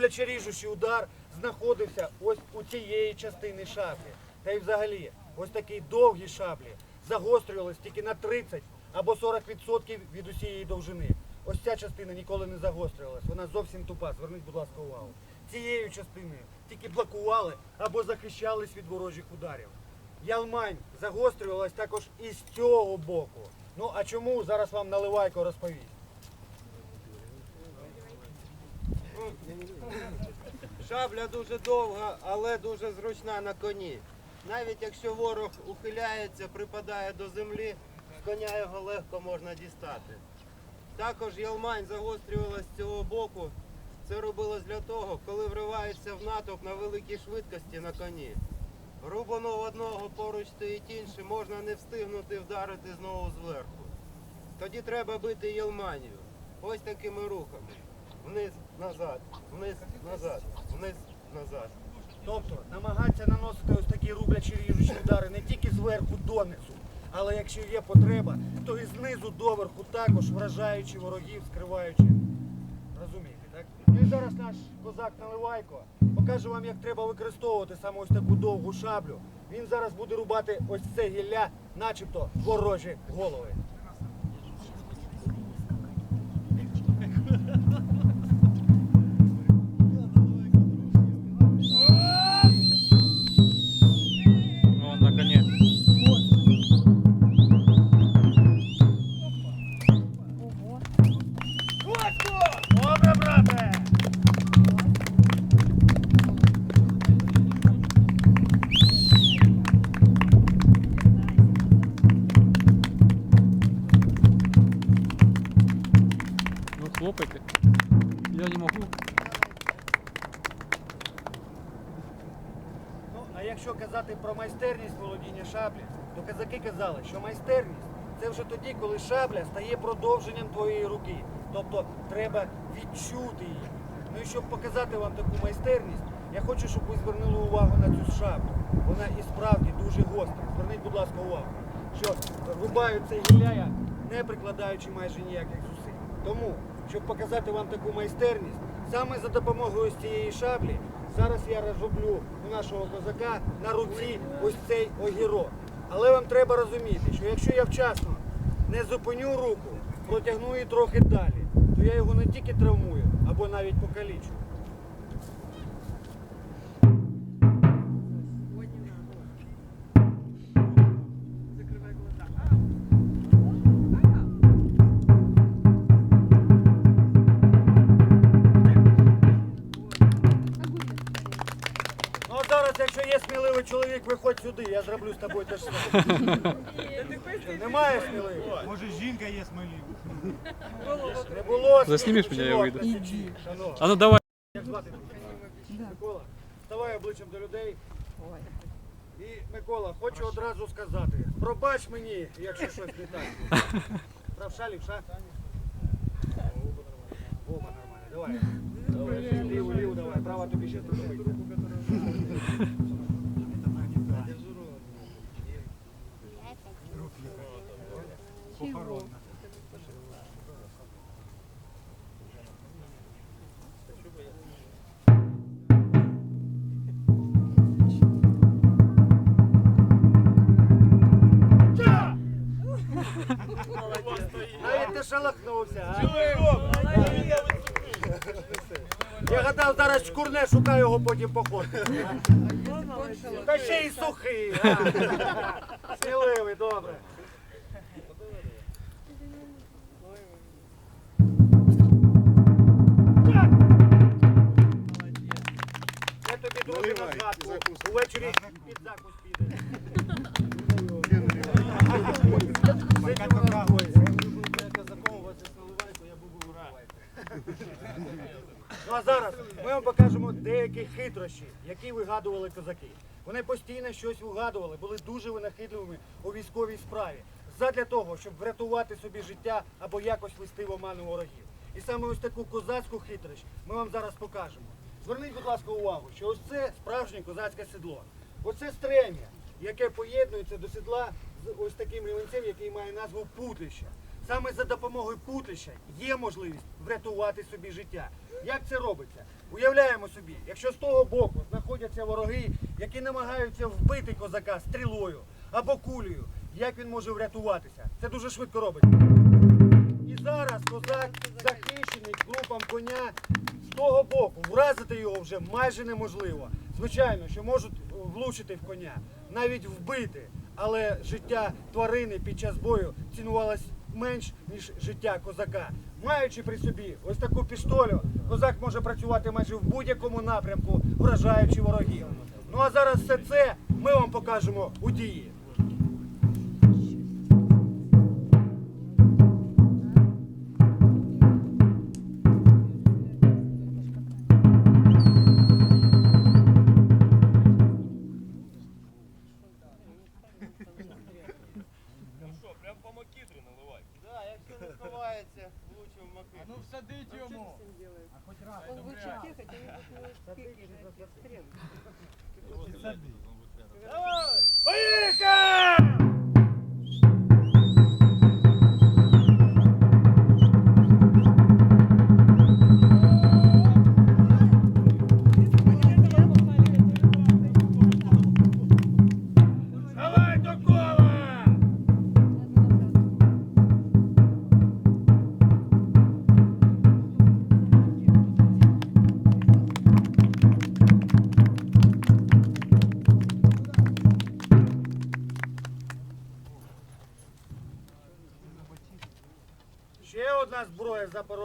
рубляче ріжучий удар знаходився ось у цієї частини шаблі. Та й взагалі, ось такі довгі шаблі загострювались тільки на 30 або 40% від усієї довжини. Ось ця частина ніколи не загострювалась, вона зовсім тупа. Зверніть, будь ласка, увагу. Цією частиною тільки блокували або захищались від ворожих ударів. Ялмань загострювалась також і з цього боку. Ну а чому зараз вам наливайко розповість? Шабля дуже довга, але дуже зручна на коні. Навіть якщо ворог ухиляється, припадає до землі, з коня його легко можна дістати. Також ялмань загострювалась з цього боку. Це робилось для того, коли вривається в натовп на великій швидкості на коні. Рубанув одного поруч стоїть інший, можна не встигнути вдарити знову зверху. Тоді треба бити ялманію. Ось такими рухами. Вниз, назад, вниз, назад, вниз, назад. Тобто намагатися наносити ось такі рублячі ріжучі удари не тільки зверху донизу, але якщо є потреба, то і знизу доверху також вражаючи ворогів, скриваючи. Розумієте, так? Ну і зараз наш козак Наливайко покаже вам, як треба використовувати саме ось таку довгу шаблю. Він зараз буде рубати ось це гілля, начебто ворожі голови. Ну. Я не могу. Ну, а якщо казати про майстерність володіння шаблі, то казаки казали, що майстерність це вже тоді, коли шабля стає продовженням твоєї руки. Тобто треба відчути її. Ну і щоб показати вам таку майстерність, я хочу, щоб ви звернули увагу на цю шаблю. Вона і справді дуже гостра. Зверніть, будь ласка, увагу, що рубаю це гілля, не прикладаючи майже ніяких зусиль. Тому, щоб показати вам таку майстерність, саме за допомогою цієї шаблі, зараз я розроблю у нашого козака на руці ось цей огірок. Але вам треба розуміти, що якщо я вчасно не зупиню руку, протягну її трохи далі, то я його не тільки травмую, або навіть покалічу. Чоловік, виходь сюди, я зроблю з тобою те ж саме. Немає сміливих? Може жінка є смілива? Не було Заснімеш мене, я вийду. шановні. А ну давай. Як звати? Микола, ставай обличчям до людей. І Микола, хочу одразу сказати, пробач мені, якщо щось не так. Правша, лівша? Оба нормально, давай. Давай, ліву, ліву давай, права тобі ще зробити. Похоронна. Навіть не шалахнувся, а? Я гадав, зараз шкурне, шукаю його потім походити. Та ще й сухий. а? Сміливий, добре. Друзі на згадку. Увечері під закус піде. Ну а зараз ми вам покажемо деякі хитрощі, які вигадували козаки. Вони постійно щось вигадували, були дуже винахідливими у військовій справі. Задля того, щоб врятувати собі життя або якось вести в оману ворогів. І саме ось таку козацьку хитрощ ми вам зараз покажемо. Зверніть, будь ласка, увагу, що ось це справжнє козацьке седло. Оце стрем'я, яке поєднується до седла з ось таким рівенцем, який має назву путлище. Саме за допомогою путлища є можливість врятувати собі життя. Як це робиться? Уявляємо собі, якщо з того боку знаходяться вороги, які намагаються вбити козака стрілою або кулею, як він може врятуватися? Це дуже швидко робиться. І зараз козак захищений крупом коня того боку. Вразити його вже майже неможливо. Звичайно, що можуть е, влучити в коня, навіть вбити. Але життя тварини під час бою цінувалось менш, ніж життя козака. Маючи при собі ось таку пістолю, козак може працювати майже в будь-якому напрямку, вражаючи ворогів. Ну а зараз все це ми вам покажемо у дії.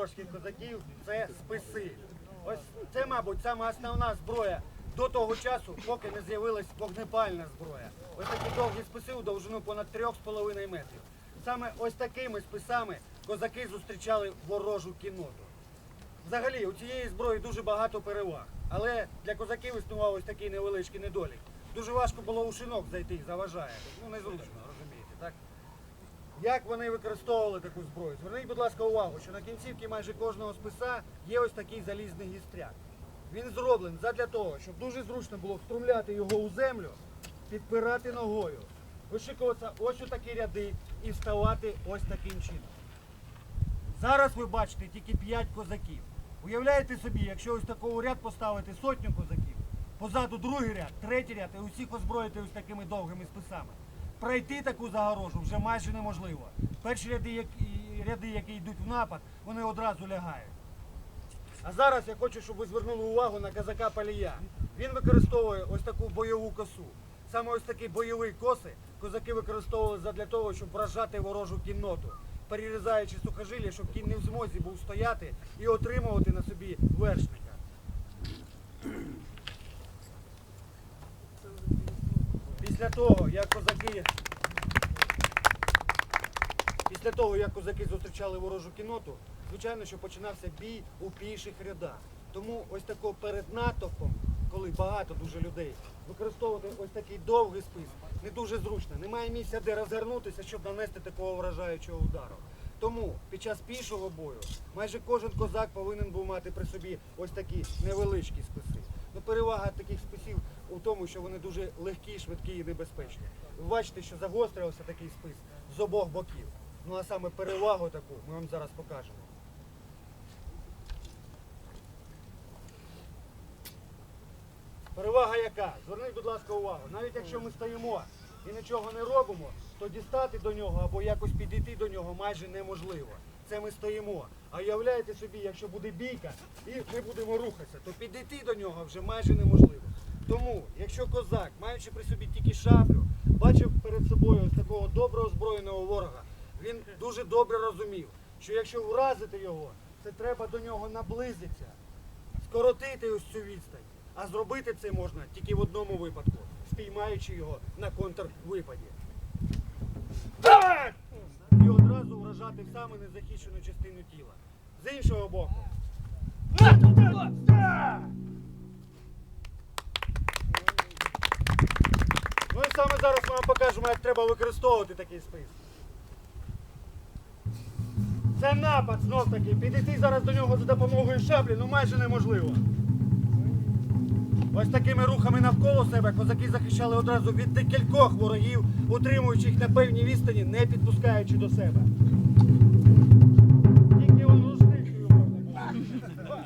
Запорозьких козаків це списи. Ось це, мабуть, саме основна зброя до того часу, поки не з'явилась вогнепальна зброя. Ось такі довгі списи у довжину понад 3,5 метрів. Саме ось такими списами козаки зустрічали ворожу кінноту. Взагалі, у цієї зброї дуже багато переваг. Але для козаків існував ось такий невеличкий недолік. Дуже важко було у шинок зайти, заважає. Ну, незручно, розумієте, так? Як вони використовували таку зброю? Зверніть, будь ласка, увагу, що на кінцівці майже кожного списа є ось такий залізний гістряк. Він зроблений задля того, щоб дуже зручно було встромляти його у землю, підпирати ногою, вишикуватися ось у такі ряди і вставати ось таким чином. Зараз ви бачите тільки 5 козаків. Уявляєте собі, якщо ось такого ряд поставити сотню козаків, позаду другий ряд, третій ряд і усіх озброїти ось такими довгими списами. Пройти таку загорожу вже майже неможливо. Перші ряди, які, ряди, які йдуть в напад, вони одразу лягають. А зараз я хочу, щоб ви звернули увагу на казака Палія. Він використовує ось таку бойову косу. Саме ось такі бойові коси козаки використовували задля того, щоб вражати ворожу кінноту, перерізаючи сухожилля, щоб кінь не в змозі був стояти і отримувати на собі вершника. Після того, як козаки. Після того, як козаки зустрічали ворожу кінноту, звичайно, що починався бій у піших рядах. Тому ось тако перед натовпом, коли багато дуже людей, використовувати ось такий довгий спис не дуже зручно. Немає місця, де розгорнутися, щоб нанести такого вражаючого удару. Тому під час пішого бою майже кожен козак повинен був мати при собі ось такі невеличкі списи. Ну, перевага таких списів у тому, що вони дуже легкі, швидкі і небезпечні. Ви бачите, що загострювався такий спис з обох боків. Ну а саме перевагу таку ми вам зараз покажемо. Перевага яка? Зверніть, будь ласка, увагу. Навіть якщо ми стоїмо і нічого не робимо, то дістати до нього або якось підійти до нього майже неможливо. Це ми стоїмо. А уявляєте собі, якщо буде бійка і ми будемо рухатися, то підійти до нього вже майже неможливо. Тому, якщо козак, маючи при собі тільки шаблю, бачив перед собою ось такого добре озброєного ворога, він дуже добре розумів, що якщо вразити його, це треба до нього наблизитися скоротити ось цю відстань. А зробити це можна тільки в одному випадку, спіймаючи його на контрвипаді. І одразу вражати в саме незахищену частину тіла. З іншого боку. Ну і саме зараз ми вам покажемо, як треба використовувати такий спис. Це напад знов таки. Підійти зараз до нього за допомогою шаблі, ну майже неможливо. Ось такими рухами навколо себе козаки захищали одразу від декількох ворогів, утримуючи їх на певній відстані, не підпускаючи до себе. Тільки он розтикою можна було.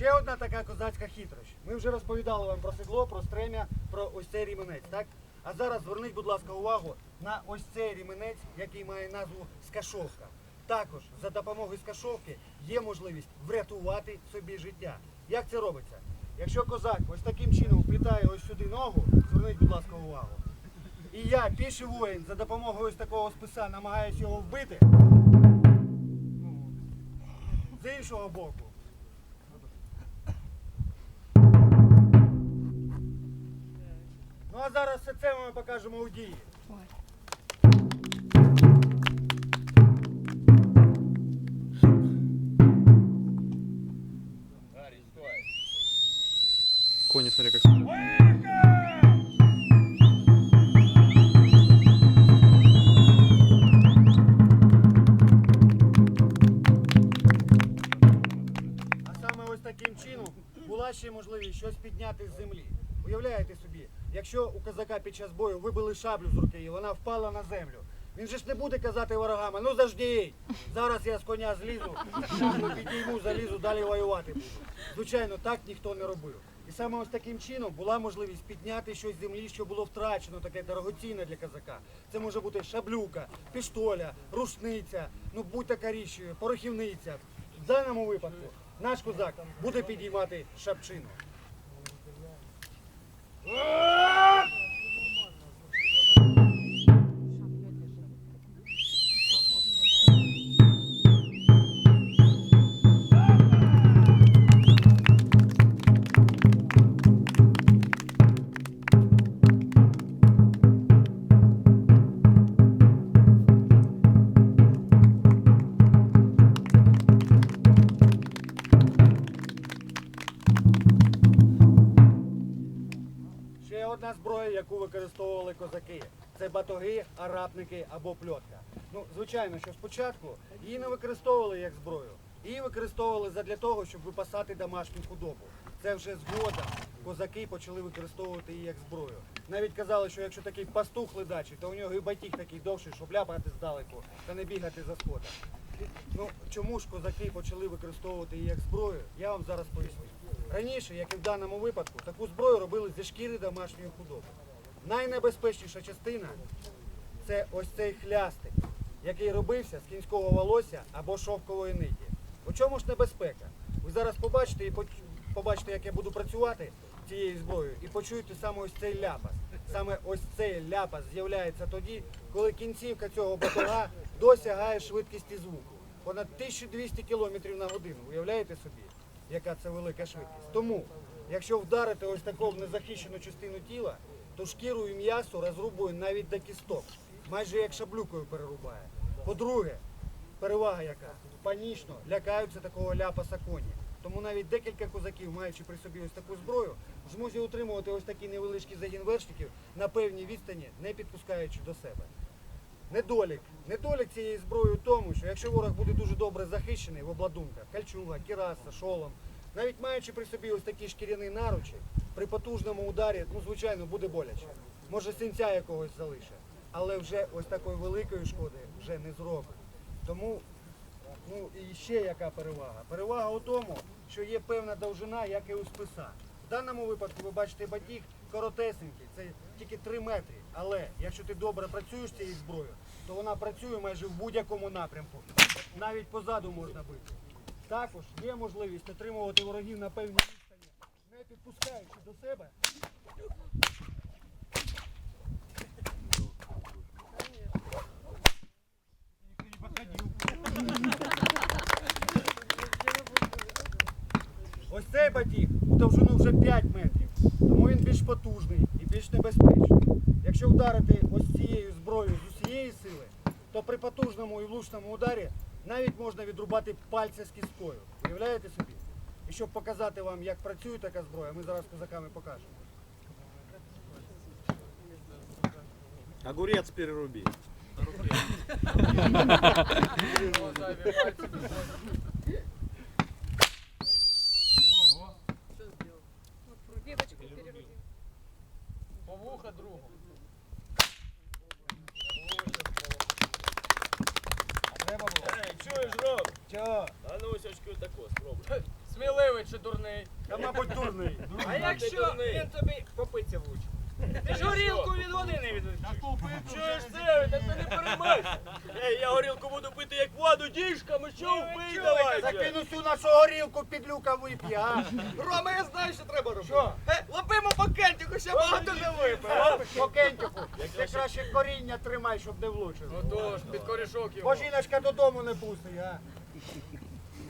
Ще одна така козацька хитрощ. Ми вже розповідали вам про седло, про стрем'я, про ось цей ріменець, так? А зараз зверніть, будь ласка, увагу на ось цей ріменець, який має назву скашовка. Також за допомогою скашовки є можливість врятувати собі життя. Як це робиться? Якщо козак ось таким чином вплітає ось сюди ногу, зверніть, будь ласка, увагу. І я, піший воїн, за допомогою ось такого списа намагаюсь його вбити. З іншого боку. А зараз все це ми покажемо у дії. Кони, смотри, как... А саме ось таким чином була ще можливість щось підняти з землі. Уявляєте собі, якщо у козака під час бою вибили шаблю з руки і вона впала на землю. Він же ж не буде казати ворогам, ну заждіть, зараз я з коня злізу, підійму, залізу, далі воювати буду. Звичайно, так ніхто не робив. І саме ось таким чином була можливість підняти щось з землі, що було втрачено, таке дорогоцінне для козака. Це може бути шаблюка, піштоля, рушниця, ну будь-яка річ, порохівниця. В даному випадку наш козак буде підіймати шапчину. Ще батоги, арапники або пльотка. Ну, звичайно, що спочатку її не використовували як зброю. Її використовували задля того, щоб випасати домашню худобу. Це вже згодом козаки почали використовувати її як зброю. Навіть казали, що якщо такий пастух ледачий, то у нього і батіг такий довший, щоб ляпати здалеку та не бігати за сходом. Ну чому ж козаки почали використовувати її як зброю, я вам зараз поясню. Раніше, як і в даному випадку, таку зброю робили зі шкіри домашньої худоби. Найнебезпечніша частина це ось цей хлястик, який робився з кінського волосся або шовкової ниті. У чому ж небезпека? Ви зараз побачите і побачите, як я буду працювати цією зброєю, і почуєте саме ось цей ляпас. Саме ось цей ляпас з'являється тоді, коли кінцівка цього батога досягає швидкості звуку. Понад 1200 км на годину. Уявляєте собі, яка це велика швидкість? Тому, якщо вдарити ось таку незахищену частину тіла, то шкіру і м'ясо розрубує навіть до кісток, майже як шаблюкою перерубає. По-друге, перевага яка? Панічно лякаються такого ляпаса коні. Тому навіть декілька козаків, маючи при собі ось таку зброю, в змозі утримувати ось такий невеличкий загін вершників на певній відстані, не підпускаючи до себе. Недолік. Недолік цієї зброї у тому, що якщо ворог буде дуже добре захищений в обладунках, кальчуга, кіраса, шолом, навіть маючи при собі ось такі шкіряні наручі, при потужному ударі, ну звичайно, буде боляче. Може синця якогось залише. Але вже ось такої великої шкоди вже не зробить. Тому Ну і ще яка перевага? Перевага у тому, що є певна довжина, як і у списа. В даному випадку ви бачите батіг коротесенький, це тільки 3 метри. Але якщо ти добре працюєш цією зброєю, то вона працює майже в будь-якому напрямку. Навіть позаду можна бити. Також є можливість отримувати ворогів на певній відстані, не підпускаючи до себе. Ось цей батіг у довжину вже 5 метрів, тому він більш потужний і більш небезпечний. Якщо вдарити ось цією зброєю з усієї сили, то при потужному і влучному ударі навіть можна відрубати пальця з кісткою. Уявляєте собі? І щоб показати вам, як працює така зброя, ми зараз козаками покажемо. Огурец переруби. Повуха другу. Чуєш, Роб? Чо? А ну тако, спробуй. Сміливий чи дурний? Та, мабуть, дурний. А якщо він тобі попиться влучить? Ти ж горілку від води не відвичиш. Чуєш це? Так ти не переймайся. Ей, я горілку буду пити як воду діжками, що вбий давай. Він усю нашу горілку під люка вип'є, а? Рома, я знаю, що треба робити. Що? Е, лапимо по ще багато не випив. По кентику. Ти краще коріння тримай, щоб не влучив. Отож, під корішок його. Бо жіночка додому не пустить, а?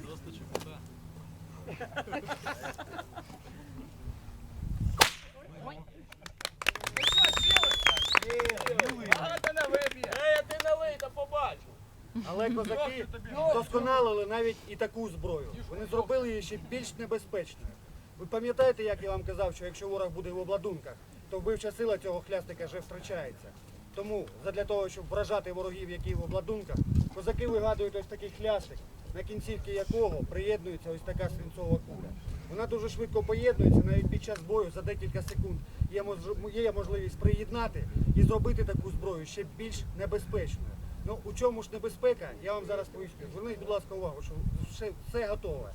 Просто чепута. Багато не вип'є. Ей, а ти налий, та побачу. Але козаки досконалили навіть і таку зброю. Вони зробили її ще більш небезпечною. Ви пам'ятаєте, як я вам казав, що якщо ворог буде в обладунках, то вбивча сила цього хлястика вже втрачається. Тому, задля того, щоб вражати ворогів, які в обладунках, козаки вигадують ось такий хлястик, на кінцівці якого приєднується ось така свинцова куля. Вона дуже швидко поєднується, навіть під час бою за декілька секунд є можливість приєднати і зробити таку зброю ще більш небезпечною. Ну у чому ж небезпека? Я вам зараз поясню. Зверніть, будь ласка, увагу, що все, все готове.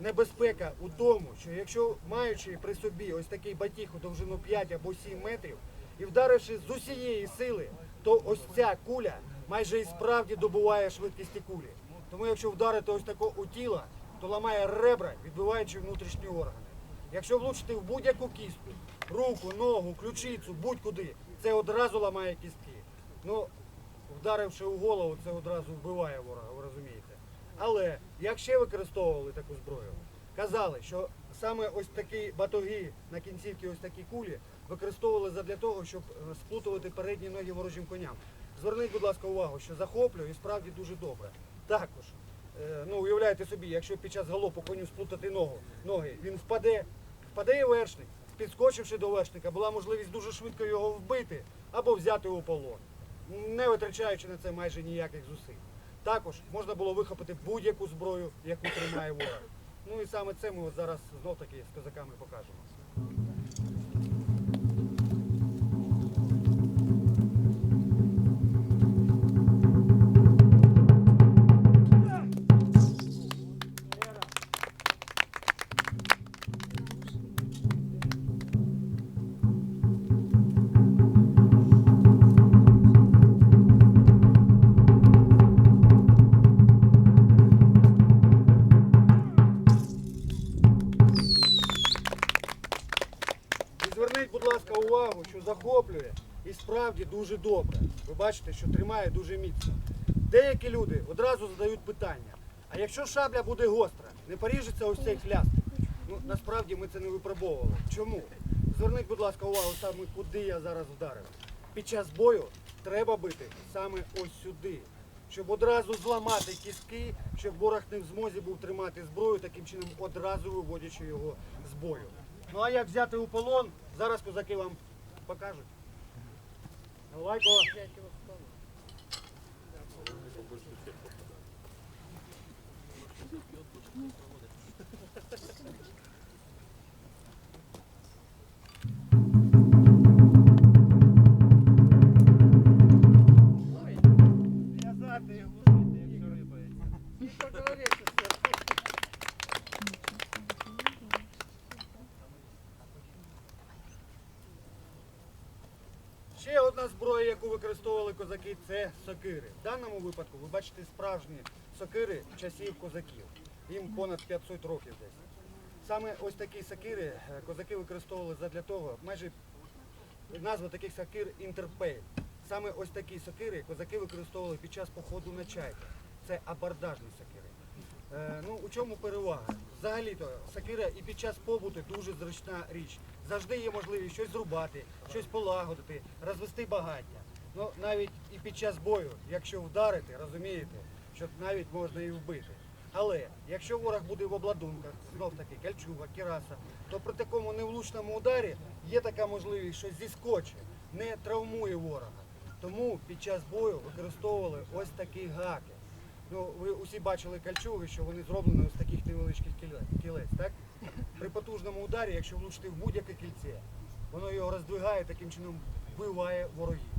Небезпека у тому, що якщо маючи при собі ось такий батіг у довжину 5 або 7 метрів і вдаривши з усієї сили, то ось ця куля майже і справді добуває швидкісті кулі. Тому якщо вдарити ось тако у тіло, то ламає ребра, відбиваючи внутрішні органи. Якщо влучити в будь-яку кістку, руку, ногу, ключицю, будь-куди, це одразу ламає кістки. Ну, вдаривши у голову, це одразу вбиває ворога, ви розумієте. Але як ще використовували таку зброю? Казали, що саме ось такі батоги на кінцівці ось такі кулі використовували задля того, щоб е, сплутувати передні ноги ворожим коням. Зверніть, будь ласка, увагу, що захоплює і справді дуже добре. Також, е, ну уявляєте собі, якщо під час галопу коню сплутати ногу, ноги, він впаде, впаде і вершник. Підскочивши до вершника, була можливість дуже швидко його вбити або взяти у полон, не витрачаючи на це майже ніяких зусиль. Також можна було вихопити будь-яку зброю, яку тримає ворог. Ну і саме це ми зараз знов таки з козаками покажемо. Дуже добре. Ви бачите, що тримає дуже міцно. Деякі люди одразу задають питання: а якщо шабля буде гостра, не поріжеться ось цей хлястик? Ну насправді ми це не випробовували. Чому? Зверніть, будь ласка, увагу саме куди я зараз вдарив. Під час бою треба бити саме ось сюди, щоб одразу зламати кістки, щоб ворог не в змозі був тримати зброю, таким чином одразу виводячи його з бою. Ну а як взяти у полон, зараз козаки вам покажуть. Лайко. В'язати сокири. В даному випадку ви бачите справжні сокири часів козаків. Їм понад 500 років десь. Саме ось такі сокири е, козаки використовували задля того, майже назва таких сокир інтерпейл. Саме ось такі сокири козаки використовували під час походу на чайки. Це абордажні сокири. Е, ну, у чому перевага? Взагалі-то сакира і під час побуту дуже зручна річ. Завжди є можливість щось зрубати, щось полагодити, розвести багаття. Ну, навіть і під час бою, якщо вдарити, розумієте, що навіть можна і вбити. Але якщо ворог буде в обладунках, знов таки кальчуга, кіраса, то при такому невлучному ударі є така можливість, що зіскоче, не травмує ворога. Тому під час бою використовували ось такі гаки. Ну, ви усі бачили кальчуги, що вони зроблені з таких невеличких кілець, так? При потужному ударі, якщо влучити в будь-яке кільце, воно його роздвигає, таким чином вбиває ворогів.